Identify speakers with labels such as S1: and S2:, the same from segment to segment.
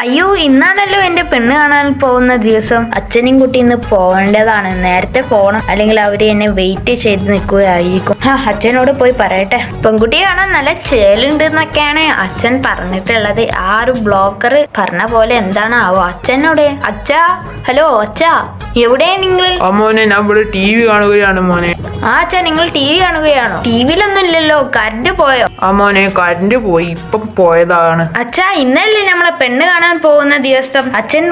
S1: അയ്യോ ഇന്നാണല്ലോ എന്റെ പെണ്ണ് കാണാൻ പോകുന്ന ദിവസം. അച്ഛനും കുട്ടി ഇന്ന് പോകേണ്ടതാണ്. നേരത്തെ പോകണം. അല്ലെങ്കിൽ അവർ എന്നെ വെയിറ്റ് ചെയ്ത് നിൽക്കുകയായിരിക്കും. ആ അച്ഛനോട് പോയി പറയട്ടെ. പെൺകുട്ടി കാണാൻ നല്ല ചേലുണ്ട് എന്നൊക്കെയാണ് അച്ഛൻ പറഞ്ഞിട്ടുള്ളത്. ആ ഒരു ബ്ലോക്കർ പറഞ്ഞ പോലെ എന്താണ് ആവോ അച്ഛനോട് അച്ഛാ ഹലോ അച്ഛാ. എവിടെ നിങ്ങൾ?
S2: ആ മോനെ ഞാൻ ഇവിടെ ടി വി കാണുകയാണ് മോനെ.
S1: ആ അച്ഛാ നിങ്ങൾ ടി വി കാണുകയാണോ? ടി വിയിലൊന്നും ഇല്ലല്ലോ കറണ്ട് പോയോ?
S2: ആ മോനെ കറണ്ട് പോയി ഇപ്പം പോയതാണ്.
S1: അച്ഛാ ഇന്നല്ലേ നമ്മളെ പെണ്ണ് കാണാൻ പോകുന്ന ദിവസം. അച്ഛൻ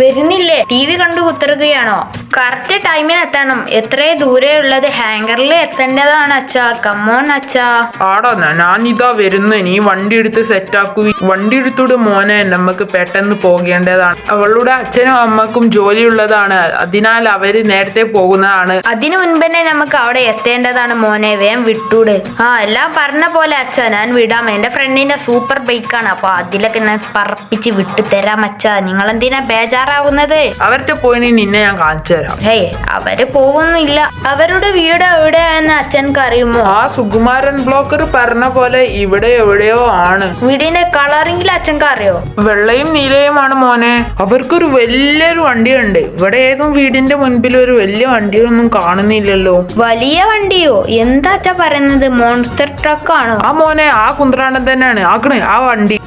S1: വരുന്നില്ലേ? ടി വി കണ്ടു കുത്തിറുകയാണോ? കറക്റ്റ് ടൈമിന് എത്തണം. എത്ര ദൂരെ ഉള്ളത് ഹാങ്കറിൽ എത്തേണ്ടതാണ് അച്ഛാ. കമ്മോൺ അച്ഛാ.
S2: ആടാ ഞാൻ ഇതാ വരുന്നു. നീ വണ്ടി എടുത്ത് സെറ്റ് ആക്കു. വണ്ടി എടുത്തോട് മോനെ നമുക്ക് പെട്ടെന്ന് പോകേണ്ടതാണ്. അവളുടെ അച്ഛനും അമ്മക്കും ജോലി ജോലിയുള്ളതാണ്. അതിനാൽ അവർ നേരത്തെ പോകുന്നതാണ്.
S1: അതിനു മുൻപന്നെ നമുക്ക് അവിടെ എത്തേണ്ടതാണ് മോനെ. വേം വിട്ടൂട്. ആ എല്ലാം പറഞ്ഞ പോലെ അച്ഛാ ഞാൻ വിടാം. എന്റെ ഫ്രണ്ടിന്റെ സൂപ്പർ ബൈക്കാണ്. അപ്പൊ അതിലൊക്കെ ഞാൻ പറപ്പിച്ച് വിട്ടു തരാം അച്ഛാ. നിങ്ങൾ എന്തിനാ ബേജാറാവുന്നത്?
S2: അവരുടെ പോയിന് നിന്നെ ഞാൻ കാണിച്ചു തരാം.
S1: ഹേയ് അവർ പോകുന്നില്ല അവരുടെ വീട് എവിടെയാന്ന് അച്ഛൻക്ക് അറിയുമോ?
S2: ആ സുകുമാരൻ ബ്ലോക്കർ പറഞ്ഞ പോലെ ഇവിടെ എവിടെയോ ആണ്.
S1: വീടിന്റെ കളറിംഗിൽ അച്ഛൻക്ക് അറിയോ?
S2: വെള്ളയും നീലയുമാണ് മോനെ. അവർക്കൊരു വലിയൊരു വണ്ടിയുണ്ട്. ഇവിടെ ഏതും വീടിന്റെ മുൻപിൽ ഒരു വലിയ വണ്ടിയൊന്നും കാണുന്നില്ലല്ലോ.
S1: വലിയ വണ്ടിയോ? എന്താച്ചാ പറയുന്നത്? മോൺസ്റ്റർ ട്രക്കാണോ
S2: ആ മോനെ ആ കുന്ത്രാണ്ടൻ തന്നെയാണ്. ആക്കണേ ആ വണ്ടി.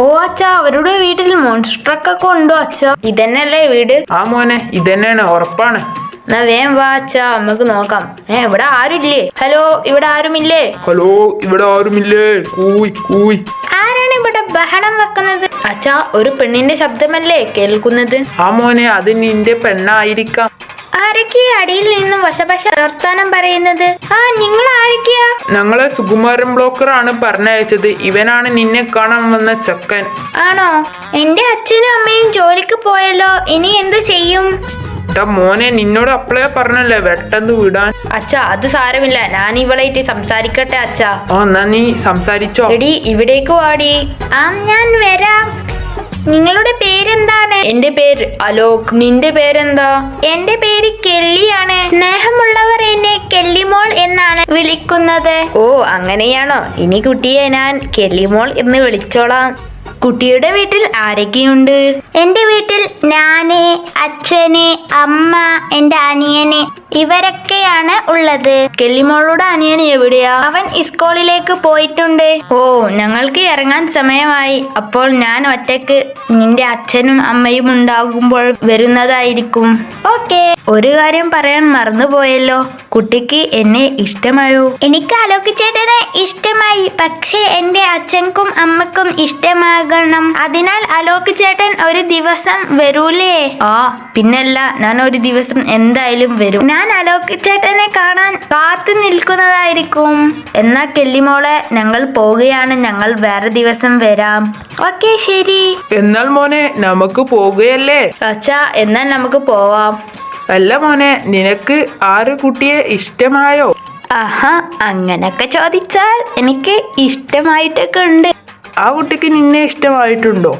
S1: ഓ അച്ഛ അവരുടെ വീട്ടിൽ മോൺസ്റ്റർ ട്രക്കൊക്കെ ഉണ്ടോ അച്ഛ? ഇതന്നെയല്ലേ വീട്?
S2: ആ മോനെ ഇതന്നെയാണ് ഉറപ്പാണ്.
S1: എന്നാ വേഗം വാ അച്ഛ നമുക്ക് നോക്കാം. ഏ ഇവിടെ ആരുമില്ലേ? ഹലോ ഇവിടെ ആരുമില്ലേ?
S2: ഹലോ ഇവിടെ ആരുമില്ലേ? കൂയ് കൂയ്.
S1: ഇവിടെ ബഹളം വെക്കുന്നത്? അച്ഛാ ഒരു പെണ്ണിന്റെ ശബ്ദമല്ലേ കേൾക്കുന്നത്?
S2: ആ മോനെ അത് നിന്റെ പെണ്ണായിരിക്കാം.
S1: ആരൊക്കെയാ അടിയിൽ നിന്നും വശപശ വർത്താനം പറയുന്നത്? ആ നിങ്ങൾ ആരൊക്കെയാ?
S2: ഞങ്ങളെ സുകുമാരൻ ബ്ലോക്കർ ആണ് പറഞ്ഞയച്ചത്. ഇവനാണ് നിന്നെ കാണാൻ വന്ന ചക്കൻ.
S1: ആണോ? എന്റെ അച്ഛനും അമ്മയും ജോലിക്ക് പോയല്ലോ. ഇനി എന്ത് ചെയ്യും?
S2: മോനെ നിന്നോട് അപ്പളേ പറഞ്ഞല്ലേ വെട്ടെന്ന് വിടാൻ.
S1: അച്ഛാ അത് സാരമില്ല. ഞാൻ ഇവളായിട്ട് സംസാരിക്കട്ടെ അച്ഛാ.
S2: ഓ എന്നാ നീ സംസാരിച്ചോ.
S1: എടി ഇവിടേക്ക് വാടി. ആ ഞാൻ വരാം. നിങ്ങളുടെ പേരെന്താണ്? എന്റെ പേര് അലോക്. നിന്റെ പേരെന്താ? എന്റെ പേര് കെല്ലിയാണ്. സ്നേഹമുള്ളവർ എന്നെ കെല്ലിമോൾ എന്നാണ് വിളിക്കുന്നത്. ഓ അങ്ങനെയാണോ? ഇനി കുട്ടിയെ ഞാൻ കെല്ലിമോൾ എന്ന് വിളിച്ചോളാം. കുട്ടിയുടെ വീട്ടിൽ ആരൊക്കെയുണ്ട്? എന്റെ വീട്ടിൽ ഞാൻ അച്ഛന് അമ്മ എന്റെ അനിയന് ഇവരൊക്കെയാണ് ഉള്ളത്. കെല്ലിമോളുടെ അനിയൻ എവിടെയാ? അവൻ സ്കൂളിലേക്ക് പോയിട്ടുണ്ട്. ഓ ഞങ്ങൾക്ക് ഇറങ്ങാൻ സമയമായി. അപ്പോൾ ഞാൻ ഒറ്റയ്ക്ക് നിന്റെ അച്ഛനും അമ്മയും ഉണ്ടാകുമ്പോൾ വരുന്നതായിരിക്കും. ഓക്കെ. ഒരു കാര്യം പറയാൻ മറന്നുപോയല്ലോ കുട്ടിക്ക് എന്നെ ഇഷ്ടമായോ? എനിക്ക് അലോക് ചേട്ടനെ ഇഷ്ടമായി. പക്ഷേ എന്റെ അച്ഛൻക്കും അമ്മക്കും ഇഷ്ടമാകണം. അതിനാൽ അലോക് ചേട്ടൻ ഒരു ദിവസം വരൂലേ? ആ പിന്നല്ല. ഞാൻ ഒരു ദിവസം എന്തായാലും വരും. ഞാൻ അലോക് ചേട്ടനെ കാണാൻ കാത്തു നിൽക്കുന്നതായിരിക്കും. എന്നാ കെല്ലിമോളെ ഞങ്ങൾ പോവുകയാണ്. ഞങ്ങൾ വേറെ ദിവസം വരാം. ഓക്കെ ശരി.
S2: എന്നാൽ മോനെ നമുക്ക് പോകുകയല്ലേ
S1: അച്ഛാ എന്നാൽ നമുക്ക് പോവാം.
S2: അല്ല മോനെ നിനക്ക് ആറ് കുട്ടിയെ ഇഷ്ടമായോ?
S1: ആഹാ അങ്ങനൊക്കെ ചോദിച്ചാൽ എനിക്ക് ഇഷ്ടമായിട്ടൊക്കെ ഉണ്ട്.
S2: ആ കുട്ടിക്ക് നിന്നെ ഇഷ്ടമായിട്ടുണ്ടോ?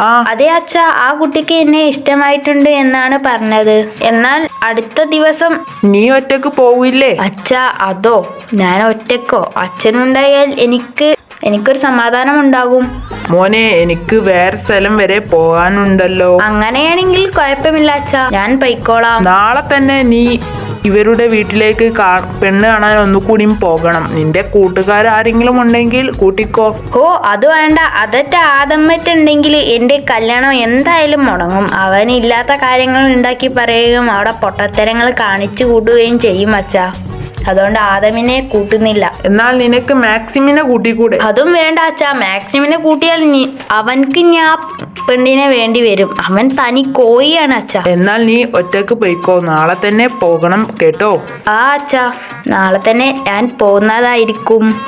S2: ആ.
S1: അതെ അച്ഛ ആ കുട്ടിക്ക് എന്നെ ഇഷ്ടമായിട്ടുണ്ട് എന്നാണ് പറഞ്ഞത്. എന്നാൽ അടുത്ത ദിവസം
S2: നീ ഒറ്റയ്ക്ക് പോവില്ലേ?
S1: അച്ഛ അതോ? ഞാൻ ഒറ്റക്കോ? അച്ഛനുണ്ടായാൽ എനിക്ക് എനിക്കൊരു സമാധാനം ഉണ്ടാകും
S2: മോനെ എനിക്ക് വേറെ സ്ഥലം വരെ പോകാനുണ്ടല്ലോ.
S1: അങ്ങനെയാണെങ്കിൽ കുഴപ്പമില്ല അച്ഛാ. ഞാൻ പൊയ്ക്കോളാം.
S2: നാളെ തന്നെ നീ ഇവരുടെ വീട്ടിലേക്ക് പെണ്ണ് കാണാൻ ഒന്നുകൂടിയും പോകണം. നിന്റെ കൂട്ടുകാരാരെങ്കിലും ഉണ്ടെങ്കിൽ കൂട്ടിക്കോ.
S1: ഓ അത് വേണ്ട. അതറ്റ ആദമ്മറ്റുണ്ടെങ്കിൽ എന്റെ കല്യാണം എന്തായാലും മുടങ്ങും. അവനില്ലാത്ത കാര്യങ്ങൾ ഉണ്ടാക്കി പറയുകയും അവിടെ പൊട്ടത്തരങ്ങൾ കാണിച്ചു കൂടുകയും ചെയ്യും അച്ഛാ. അതുകൊണ്ട് ആദമിനെ കൂട്ടുന്നില്ല.
S2: എന്നാൽ നിനക്ക് മാക്സിമിനെ കൂട്ടിക്കൂടെ?
S1: അതും വേണ്ട അച്ഛാ. മാക്സിമിനെ കൂട്ടിയാൽ നീ അവൻക്ക് ഞാൻ പെണ്ണിനെ വേണ്ടി വരും. അവൻ തനി കോയിയാണ് അച്ഛാ.
S2: എന്നാൽ നീ ഒറ്റയ്ക്ക് പോയിക്കോ. നാളെ തന്നെ പോകണം കേട്ടോ?
S1: ആ അച്ഛാ. നാളെ തന്നെ ഞാൻ പോകുന്നതായിരിക്കും.